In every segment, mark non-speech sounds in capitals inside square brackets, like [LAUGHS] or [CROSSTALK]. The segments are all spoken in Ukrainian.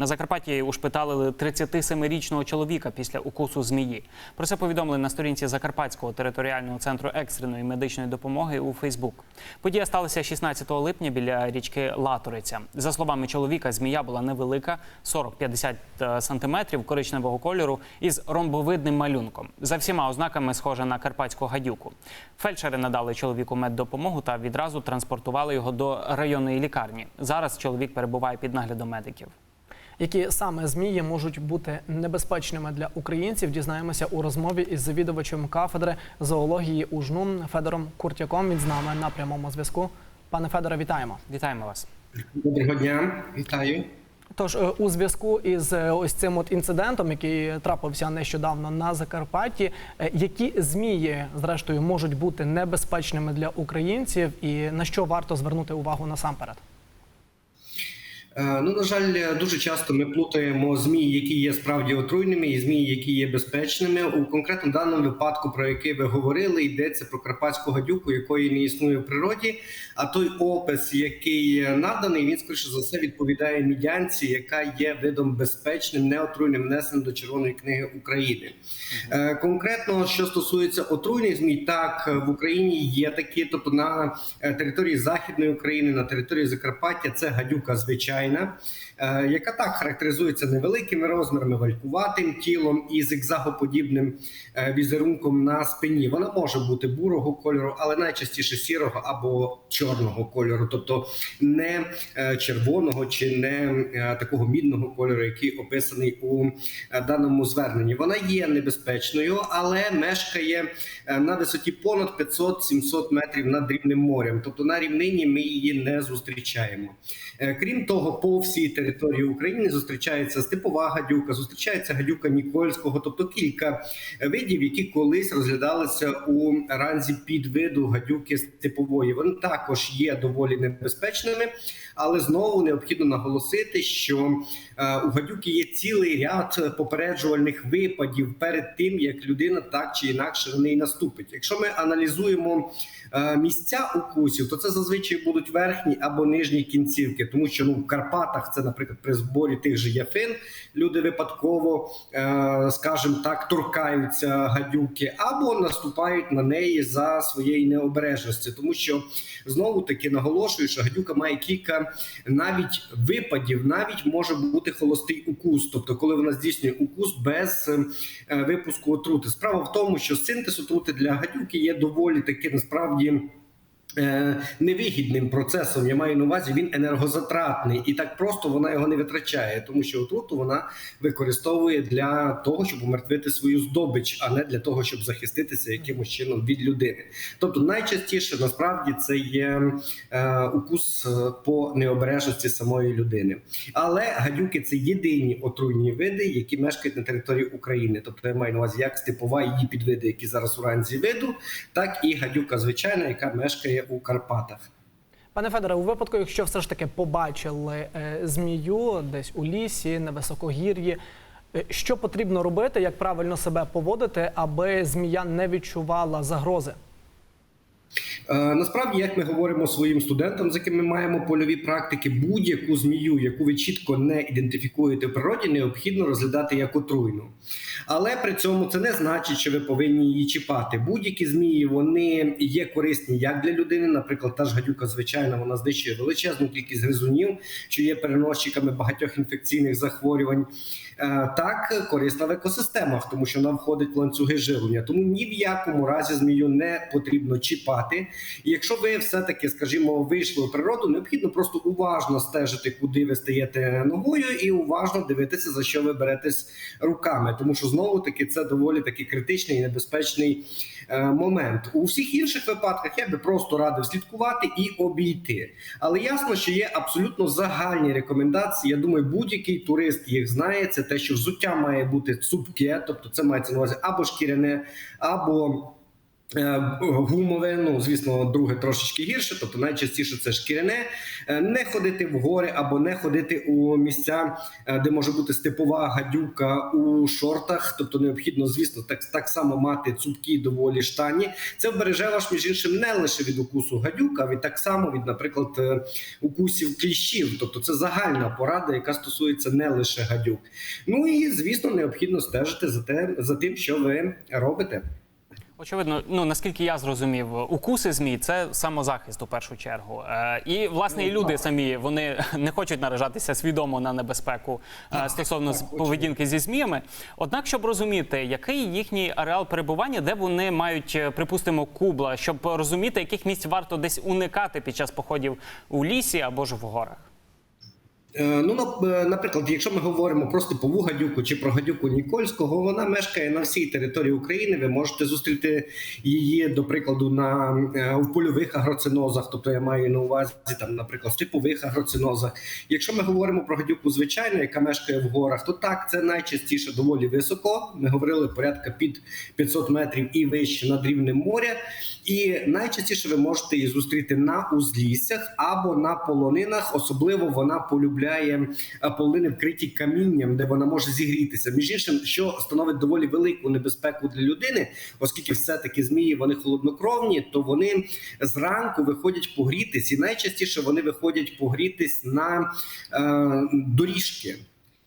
На Закарпатті ушпиталили 37-річного чоловіка після укусу змії. Про це повідомили на сторінці Закарпатського територіального центру екстреної медичної допомоги у Фейсбук. Подія сталася 16 липня біля річки Латориця. За словами чоловіка, змія була невелика, 40-50 сантиметрів коричневого кольору із ромбовидним малюнком. За всіма ознаками схожа на карпатську гадюку. Фельдшери надали чоловіку меддопомогу та відразу транспортували його до районної лікарні. Зараз чоловік перебуває під наглядом медиків. Які саме змії можуть бути небезпечними для українців, дізнаємося у розмові із завідувачем кафедри зоології УЖНУ Федором Куртяком. Він з нами на прямому зв'язку. Пане Федоре, вітаємо. Вітаємо вас. Доброго дня, вітаю. Тож е, у зв'язку із е, ось цим от інцидентом, який трапився нещодавно на Закарпатті, е, які змії зрештою можуть бути небезпечними для українців, і на що варто звернути увагу насамперед? Е, Ну, на жаль, дуже часто ми плутаємо змії, які є справді отруйними, і змії, які є безпечними. У конкретно даному випадку, про який ви говорили, йдеться про карпатську гадюку, якої не існує в природі. А той опис, який наданий, він скоріше за все відповідає мідянці, яка є видом безпечним, неотруйним, внесеним до Червоної книги України. Е, Конкретно, що стосується отруйних змій, так в Україні є такі, тобто на е, території Західної України, на території Закарпаття, це гадюка звичайна, е, яка так характеризується невеликими розмірами, валькуватим тілом і зигзагоподібним е, візерунком на спині. Вона може бути бурого кольору, але найчастіше сірого або чорного кольору, тобто не е, червоного чи не такого мідного кольору, який описаний у даному зверненні. Вона є небезпечною, але мешкає на висоті понад 500-700 метрів над рівнем морем. Тобто на рівнині ми її не зустрічаємо. Крім того, по всій території України зустрічається степова гадюка, зустрічається гадюка Нікольського, тобто кілька видів, які колись розглядалися у ранзі підвиду гадюки степової. Вони також є доволі небезпечними, але знову необхідно наголосити, що е, у гадюки є цілий ряд попереджувальних випадів перед тим, як людина так чи інакше на неї наступить. Якщо ми аналізуємо місця укусів, то це зазвичай будуть верхні або нижні кінцівки, тому що ну в Карпатах це, наприклад, при зборі тих же яфин люди випадково, е, скажімо так, торкаються гадюки або наступають на неї за своєї необережності, тому що знову таки наголошую, що гадюка має кілька навіть випадів, навіть може бути холостий укус, тобто коли вона здійснює укус без е, випуску отрути. Справа в тому, що синтез отрути для гадюки є доволі таки насправді. Е, Невигідним процесом я маю на увазі, він енергозатратний і так просто вона його не витрачає, тому що отруту вона використовує для того, щоб умертвити свою здобич, а не для того, щоб захиститися якимось чином від людини. Тобто, найчастіше насправді це є е, укус е, по необережності самої людини. Але гадюки це єдині отруйні види, які мешкають на території України. Тобто я маю на увазі як степова її підвиди, які зараз у виду, так і гадюка звичайна, яка мешкає у Карпатах. Пане Федоре, у випадку, якщо все ж таки побачили е, змію десь у лісі, на високогір'ї, е, що потрібно робити, як правильно себе поводити, аби змія не відчувала загрози? Е, Насправді, як ми говоримо своїм студентам, з якими ми маємо польові практики, будь-яку змію, яку ви чітко не ідентифікуєте в природі, необхідно розглядати як отруйну. Але при цьому це не значить, що ви повинні її чіпати. Будь-які змії вони є корисні як для людини. Наприклад, та ж гадюка, звичайно, вона знищує величезну кількість гризунів, що є переносчиками багатьох інфекційних захворювань. Е, Так, корисна в екосистемах, тому що вона входить в ланцюги живлення. Тому ні в якому разі змію не потрібно чіпати. І якщо ви все-таки, скажімо, вийшли у природу, необхідно просто уважно стежити, куди ви стаєте ногою, і уважно дивитися, за що ви беретесь руками, тому що знову таки це доволі таки критичний і небезпечний е, момент. У всіх інших випадках я би просто радив слідкувати і обійти. Але ясно, що є абсолютно загальні рекомендації. Я думаю, будь-який турист їх знає. Це те, що взуття має бути цупке, тобто це мається на увазі або шкіряне, або Гумове, ну звісно, друге трошечки гірше, тобто найчастіше це шкіряне, Е, не ходити в гори або не ходити у місця, е, де може бути степова гадюка у шортах. Тобто необхідно, звісно, так, так само мати цупкі доволі штані. Це вбереже вас між іншим не лише від укусу гадюка, а від так само від, наприклад, е, укусів кліщів. Тобто це загальна порада, яка стосується не лише гадюк. Ну і звісно, необхідно стежити за те за тим, що ви робите. Очевидно, ну наскільки я зрозумів, укуси змій це самозахист у першу чергу. Е, і власне і люди самі вони [LAUGHS] не хочуть наражатися свідомо на небезпеку е, стосовно поведінки зі зміями. Однак, щоб розуміти, який їхній ареал перебування, де вони мають, е, припустимо, кубла, щоб розуміти, яких місць варто десь уникати під час походів у лісі або ж в горах. Е, Ну, е, наприклад, якщо ми говоримо про степову гадюку чи про гадюку Нікольського, вона мешкає на всій території України. Ви можете зустріти її, до прикладу, на е, в польових агроцинозах, тобто я маю на увазі там, наприклад, в степових агроцинозах. Якщо ми говоримо про гадюку звичайну, яка мешкає в горах, то так це найчастіше доволі високо. Ми говорили порядка під 500 метрів і вище над рівнем моря. І найчастіше ви можете її зустріти на узліссях або на полонинах. Особливо вона полюбляє е, полини, вкриті камінням, де вона може зігрітися. Між іншим, що становить доволі велику небезпеку для людини, оскільки все таки змії вони холоднокровні, то вони зранку виходять погрітись, і найчастіше вони виходять погрітись на е, доріжки.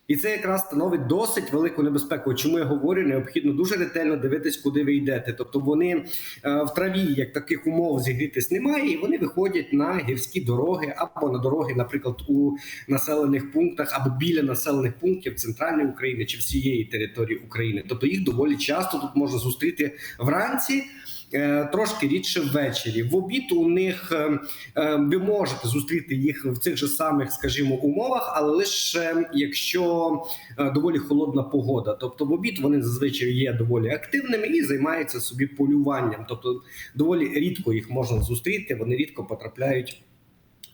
І це якраз становить досить велику небезпеку. Чому я говорю, необхідно дуже ретельно дивитись, куди ви йдете. Тобто вони е, в траві, як таких умов зігрітись немає, і вони виходять на гірські дороги або на дороги, наприклад, у населених пунктах або біля населених пунктів центральної України чи всієї території України. Тобто їх доволі часто тут можна зустріти вранці. Е, Трошки рідше ввечері. В обід у них е, е, ви можете зустріти їх в цих же самих, скажімо, умовах, але лише якщо доволі холодна погода. Тобто в обід вони зазвичай є доволі активними і займаються собі полюванням. Тобто доволі рідко їх можна зустріти, вони рідко потрапляють.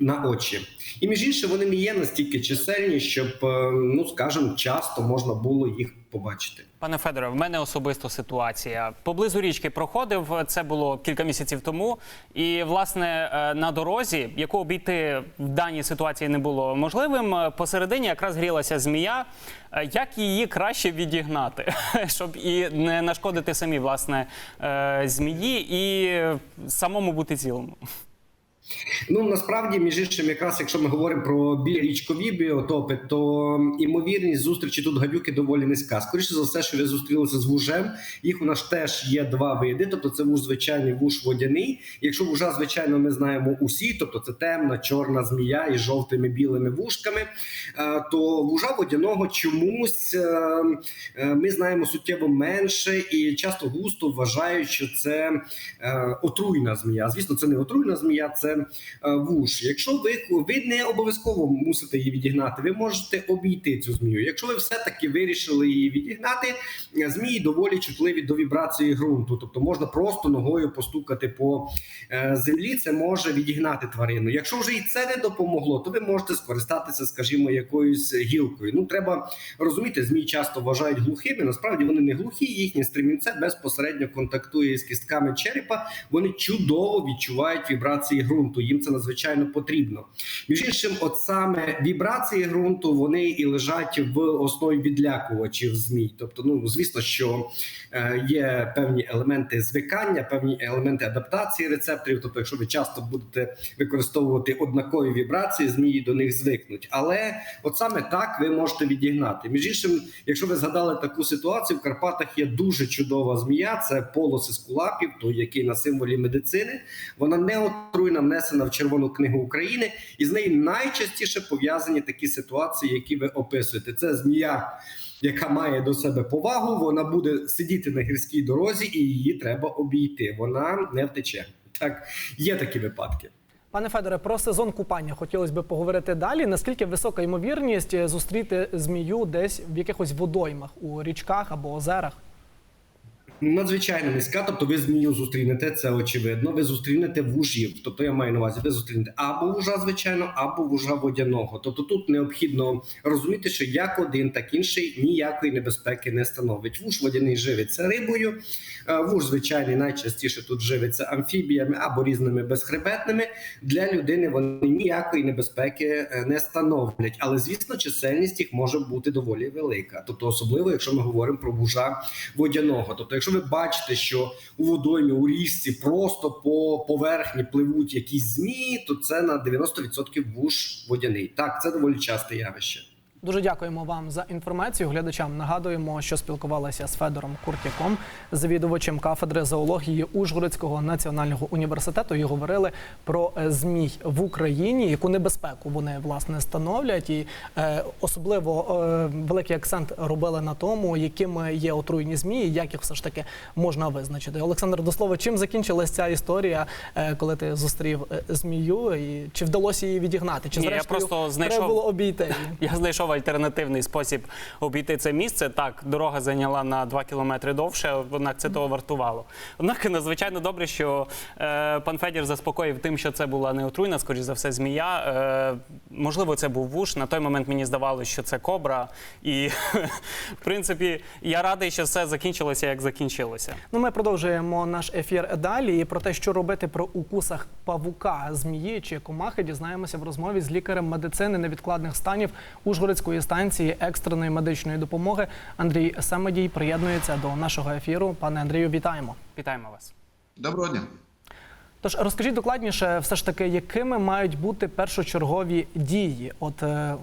На очі, і між іншим вони не є настільки чисельні, щоб ну скажімо, часто можна було їх побачити. Пане Федоре, в мене особисто ситуація. Поблизу річки проходив. Це було кілька місяців тому. І власне е, на дорозі, яку обійти в даній ситуації не було можливим, е, посередині якраз грілася змія. Е, Як її краще відігнати, [LAUGHS] щоб і не нашкодити самі власне змії, і самому бути цілому. Ну насправді, між іншим, якраз якщо ми говоримо про білярічкові біотопи, то імовірність зустрічі тут гадюки доволі низька. Скоріше за все, що ви зустрілися з вужем. Їх у нас теж є два види. Тобто, це вуж звичайний, вуж водяний. Якщо вужа, звичайно, ми знаємо усі, тобто це темна, чорна змія із жовтими білими вушками, е, то вужа водяного чомусь е, е, ми знаємо суттєво менше і часто густо вважають, що це отруйна змія. Звісно, це не отруйна змія, це вуш. Якщо ви, ви не обов'язково мусите її відігнати, ви можете обійти цю змію. Якщо ви все-таки вирішили її відігнати, е, змії доволі чутливі до вібрації ґрунту, тобто можна просто ногою постукати по е, землі. Це може відігнати тварину. Якщо вже і це не допомогло, то ви можете скористатися, скажімо, якоюсь гілкою. Ну треба розуміти, змії часто вважають глухими. Насправді вони не глухі, їхнє стремінце безпосередньо контактує з кістками черепа. Вони чудово відчувають вібрації ґрунту. Їм це надзвичайно потрібно. Між іншим, от саме вібрації ґрунту вони і лежать в основі відлякувачів змій. Тобто, ну звісно, що е, є певні елементи звикання, певні елементи адаптації рецепторів. Тобто, якщо ви часто будете використовувати однакові вібрації, змії до них звикнуть. Але от саме так ви можете відігнати. Між іншим, якщо ви згадали таку ситуацію, в Карпатах є дуже чудова змія. Це полоси скулапів, той який на символі медицини. Вона не отруйна, внесена в Червону книгу України, і з нею найчастіше пов'язані такі ситуації, які ви описуєте. Це змія. Яка має до себе повагу, вона буде сидіти на гірській дорозі, і її треба обійти. Вона не втече. Так, є такі випадки. Пане Федоре, про сезон купання хотілося б поговорити далі. Наскільки висока ймовірність зустріти змію десь в якихось водоймах у річках або озерах? Надзвичайно низька, тобто ви змію зустрінете, це очевидно. Ви зустрінете вужів. Тобто я маю на увазі, ви зустрінете або вужа, звичайно, або вужа водяного. Тобто тут необхідно розуміти, що як один, так інший ніякої небезпеки не становить. Вуж водяний живиться рибою, е, вуж звичайний найчастіше тут живиться амфібіями або різними безхребетними. Для людини вони ніякої небезпеки е, не становлять. Але звісно, чисельність їх може бути доволі велика. Тобто, особливо, якщо ми говоримо про вужа водяного. Тобто, якщо ви бачите, що у водоймі у річці просто по поверхні пливуть якісь змії, то це на 90% вуж водяний. Так, це доволі часте явище. Дуже дякуємо вам за інформацію. Глядачам нагадуємо, що спілкувалися з Федором Куртяком, завідувачем кафедри зоології Ужгородського національного університету, і говорили про е, змій в Україні, яку небезпеку вони власне становлять, і е, особливо е, великий акцент робили на тому, якими є отруйні змії, як їх все ж таки можна визначити. Олександр, до слова, чим закінчилась ця історія, е, коли ти зустрів е, змію, і чи вдалося її відігнати? Чи Ні, я просто знайшов- треба було обійти? [LAUGHS] Я знайшов альтернативний спосіб обійти це місце. Так, дорога зайняла на 2 кілометри довше, однак це того вартувало. Однак надзвичайно добре, що е, пан Федір заспокоїв тим, що це була не отруйна, скоріш за все, змія. Е, можливо, це був вуш. На той момент мені здавалося, що це кобра. І [LAUGHS] в принципі, я радий, що все закінчилося, як закінчилося. Ну, ми продовжуємо наш ефір далі. І про те, що робити про укусах павука, змії чи комахи, дізнаємося в розмові з лікарем медицини невідкладних станів Ужгородської станції екстреної медичної допомоги. Андрій Семедій приєднується до нашого ефіру. Пане Андрію, вітаємо. Вітаємо вас. Доброго дня. Тож розкажіть докладніше, все ж таки, якими мають бути першочергові дії? От е,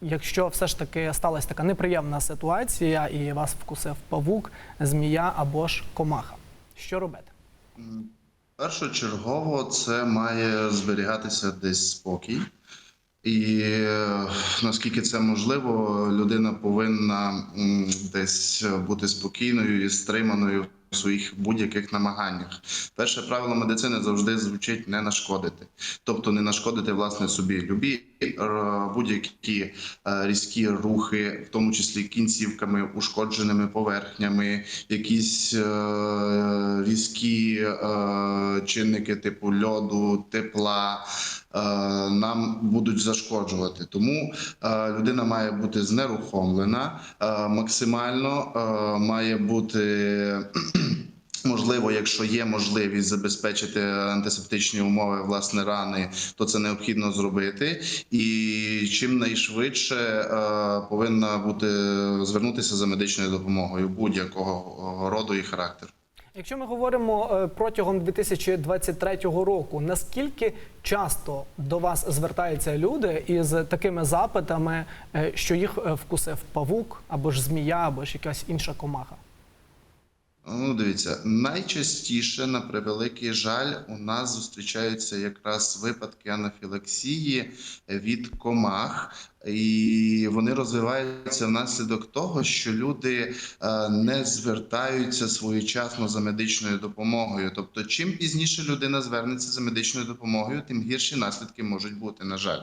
якщо все ж таки сталася така неприємна ситуація і вас вкусив павук, змія або ж комаха, що робити? Першочергово це має зберігатися десь спокій. І е, наскільки це можливо, людина повинна десь бути спокійною і стриманою в своїх будь-яких намаганнях. Перше правило медицини завжди звучить не нашкодити, тобто не нашкодити власне собі. Любі будь-які е, різкі рухи, в тому числі кінцівками, ушкодженими поверхнями, якісь е, різкі е, чинники типу льоду, тепла. е, Нам будуть зашкоджувати, тому е, людина має бути знерухомлена, е, максимально е, має бути Можливо, якщо є можливість забезпечити антисептичні умови власне рани, то це необхідно зробити. І чим найшвидше е, повинна бути звернутися за медичною допомогою будь-якого роду і характеру. Якщо ми говоримо е, протягом 2023 року, наскільки часто до вас звертаються люди із такими запитами, е, що їх е, вкусив павук або ж змія, або ж якась інша комаха? Ну, дивіться, найчастіше, на превеликий жаль, у нас зустрічаються якраз випадки анафілаксії від комах, і вони розвиваються внаслідок того, що люди е, не звертаються своєчасно за медичною допомогою. Тобто, чим пізніше людина звернеться за медичною допомогою, тим гірші наслідки можуть бути, на жаль.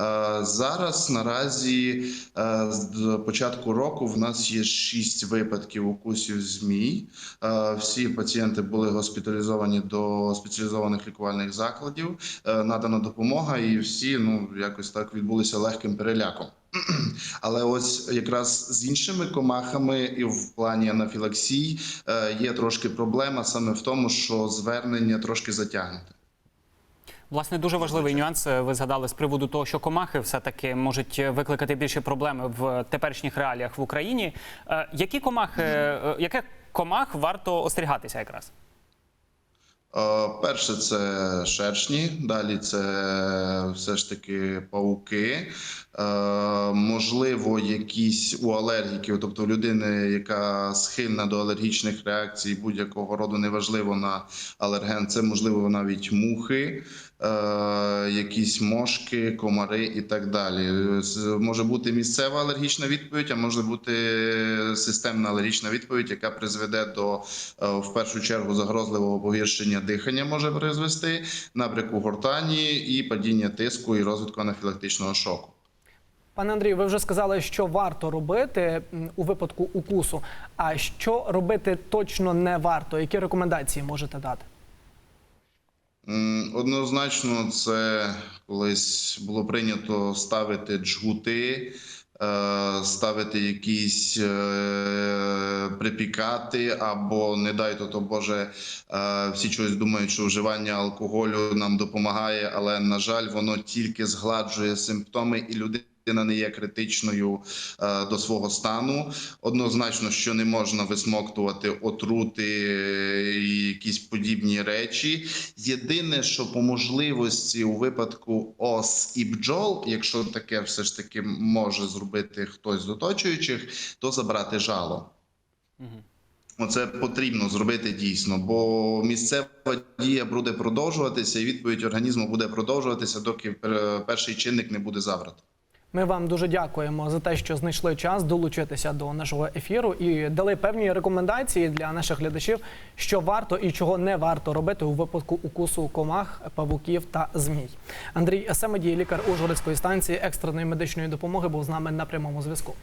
Е, Зараз наразі е, з початку року в нас є шість випадків укусів змій. Е, Всі пацієнти були госпіталізовані до спеціалізованих лікувальних закладів. Надана допомога, і всі ну якось так відбулися легким переляком. [CLEARS THROAT] Але ось якраз з іншими комахами і в плані анафілаксій е, є трошки проблема саме в тому, що звернення трошки затягнуте. Власне, дуже важливий нюанс. е, Ви згадали з приводу того, що комахи все-таки можуть е, викликати більше проблеми в теперішніх реаліях в Україні. Е, Які комахи, е, яких комах варто остерігатися якраз? Перше це шершні, далі це все ж таки пауки. Можливо, якісь у алергіків, тобто у людини, яка схильна до алергічних реакцій будь-якого роду, неважливо на алерген, це можливо навіть мухи, якісь мошки, комари і так далі. Може бути місцева алергічна відповідь, а може бути системна алергічна відповідь, яка призведе до е, в першу чергу загрозливого погіршення дихання, може призвести, набряку гортані і падіння тиску і розвитку анафілактичного шоку. Пане Андрію, ви вже сказали, що варто робити у випадку укусу. А що робити точно не варто? Які рекомендації можете дати? Однозначно, це колись було прийнято ставити джгути, е, ставити якісь е, припікати, або не дай то, то Боже, е, всі чогось думають, що вживання алкоголю нам допомагає, але на жаль, воно тільки згладжує симптоми і людина. Не є критичною е, до свого стану. Однозначно, що не можна висмоктувати отрути і якісь подібні речі. Єдине, що по можливості у випадку ос і бджол, якщо таке все ж таки може зробити хтось з оточуючих, то забрати жало. Оце потрібно зробити дійсно, бо місцева дія буде продовжуватися, і відповідь організму буде продовжуватися, доки е, перший чинник не буде забрати. Ми вам дуже дякуємо за те, що знайшли час долучитися до нашого ефіру і дали певні рекомендації для наших глядачів, що варто і чого не варто робити у випадку укусу комах, павуків та змій. Андрій Семедій, лікар Ужгородської станції екстреної медичної допомоги, був з нами на прямому зв'язку.